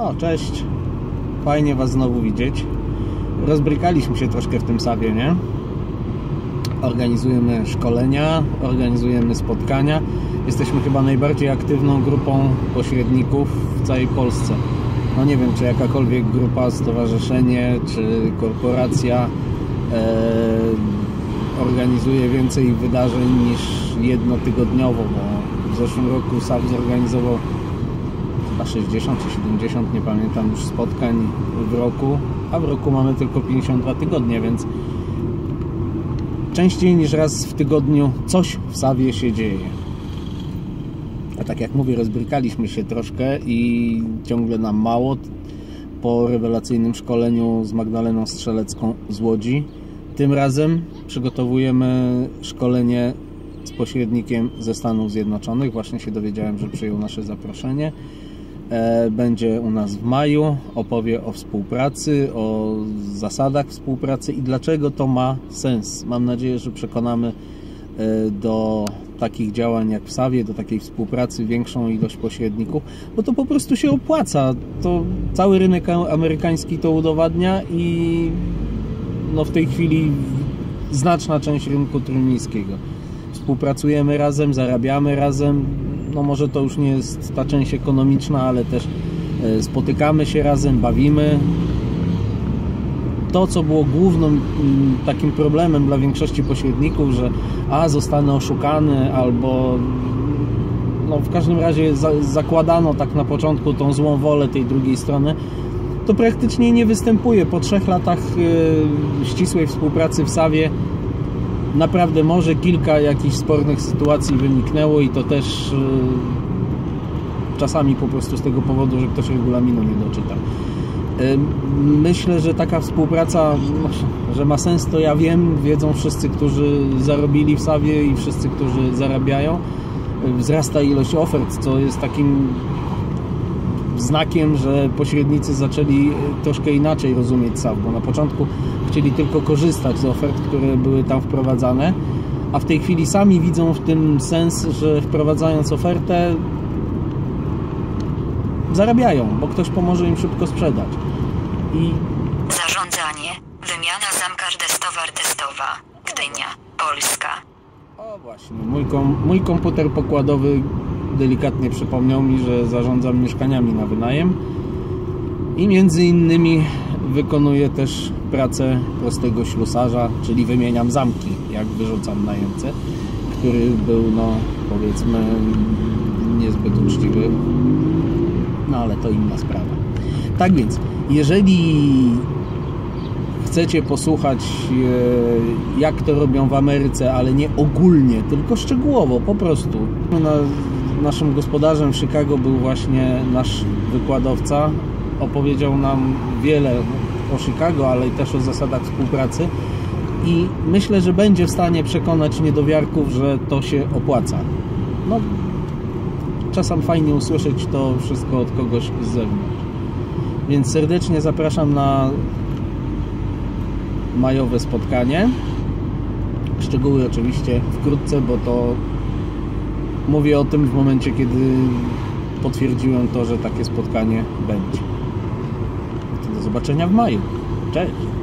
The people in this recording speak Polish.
O, cześć. Fajnie Was znowu widzieć. Rozbrykaliśmy się troszkę w tym sawie, nie? Organizujemy szkolenia, organizujemy spotkania. Jesteśmy chyba najbardziej aktywną grupą pośredników w całej Polsce. No nie wiem, czy jakakolwiek grupa, stowarzyszenie, czy korporacja e, organizuje więcej wydarzeń niż jedno tygodniowo, bo w zeszłym roku SAP zorganizował chyba 60 czy 70, nie pamiętam już spotkań w roku, a w roku mamy tylko 52 tygodnie, więc częściej niż raz w tygodniu coś w Sawie się dzieje. A tak jak mówię, rozbrykaliśmy się troszkę i ciągle nam mało po rewelacyjnym szkoleniu z Magdaleną Strzelecką z Łodzi. Tym razem przygotowujemy szkolenie z pośrednikiem ze Stanów Zjednoczonych. Właśnie się dowiedziałem, że przyjął nasze zaproszenie. E, będzie u nas w maju. Opowie o współpracy, o zasadach współpracy i dlaczego to ma sens. Mam nadzieję, że przekonamy e, do takich działań jak w Sawie, do takiej współpracy większą ilość pośredników, bo to po prostu się opłaca. To cały rynek amerykański to udowadnia i no w tej chwili znaczna część rynku trójmiejskiego. Współpracujemy razem, zarabiamy razem. No może to już nie jest ta część ekonomiczna, ale też e, spotykamy się razem, bawimy. To, co było głównym takim problemem dla większości pośredników, że a zostanę oszukany albo no w każdym razie za, zakładano tak na początku tą złą wolę tej drugiej strony, to praktycznie nie występuje. Po trzech latach yy, ścisłej współpracy w Sawie naprawdę może kilka jakichś spornych sytuacji wyniknęło i to też yy, czasami po prostu z tego powodu, że ktoś regulaminu nie doczyta. Yy, myślę, że taka współpraca, że ma sens, to ja wiem, wiedzą wszyscy, którzy zarobili w Sawie i wszyscy, którzy zarabiają. Wzrasta ilość ofert, co jest takim znakiem, że pośrednicy zaczęli troszkę inaczej rozumieć SAP, bo na początku chcieli tylko korzystać z ofert, które były tam wprowadzane, a w tej chwili sami widzą w tym sens, że wprowadzając ofertę zarabiają, bo ktoś pomoże im szybko sprzedać. I Zarządzanie. Wymiana zamka testowa. Gdynia. Polska. o właśnie, mój, kom, mój komputer pokładowy delikatnie przypomniał mi, że zarządzam mieszkaniami na wynajem i między innymi wykonuję też pracę prostego ślusarza, czyli wymieniam zamki, jak wyrzucam najemcę, który był, no powiedzmy, niezbyt uczciwy, no ale to inna sprawa. Tak więc, jeżeli chcecie posłuchać, e, jak to robią w Ameryce, ale nie ogólnie, tylko szczegółowo, po prostu. Na, naszym gospodarzem w Chicago był właśnie nasz wykładowca. Opowiedział nam wiele o Chicago, ale też o zasadach współpracy. I myślę, że będzie w stanie przekonać niedowiarków, że to się opłaca. No, czasem fajnie usłyszeć to wszystko od kogoś z zewnątrz. Więc serdecznie zapraszam na majowe spotkanie. Szczegóły oczywiście wkrótce, bo to mówię o tym w momencie, kiedy potwierdziłem to, że takie spotkanie będzie. Do zobaczenia w maju. Cześć!